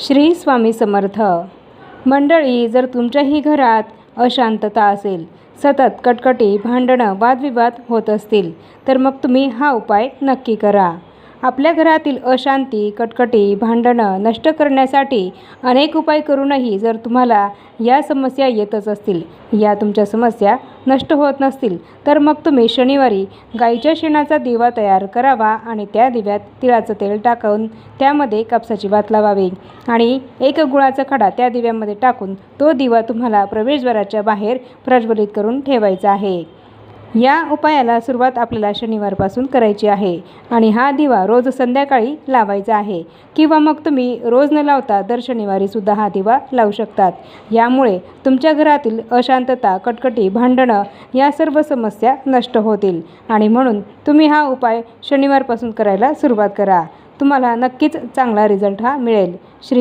श्री स्वामी समर्थ. मंडळी जर तुमच्याही घरात अशांतता असेल सतत कटकटी भांडणं वादविवाद होत असतील तर मग तुम्ही हा उपाय नक्की करा. आपल्या घरातील अशांती कटकटी भांडणं नष्ट करण्यासाठी अनेक उपाय करूनही जर तुम्हाला या समस्या येतच असतील या तुमच्या समस्या नष्ट होत नसतील तर मग तुम्ही शनिवारी गाईच्या शेणाचा दिवा तयार करावा आणि त्या दिव्यात तिळाचं तेल टाकून त्यामध्ये कापसाची भात लावावी. आणि एक गुळाचा खडा त्या दिव्यामध्ये टाकून तो दिवा तुम्हाला प्रवेशद्वाराच्या बाहेर प्रज्वलित करून ठेवायचा आहे. या उपायाला सुरुवात आपल्याला शनिवारपासून करायची आहे. आणि हा दिवा रोज संध्याकाळी लावायचा आहे. किंवा मग तुम्ही रोज न लावता दर शनिवारीसुद्धा हा दिवा लावू शकतात. यामुळे तुमच्या घरातील अशांतता कटकटी भांडणं या सर्व समस्या नष्ट होतील. आणि म्हणून तुम्ही हा उपाय शनिवारपासून करायला सुरुवात करा. तुम्हाला नक्कीच चांगला रिझल्ट हा मिळेल. श्री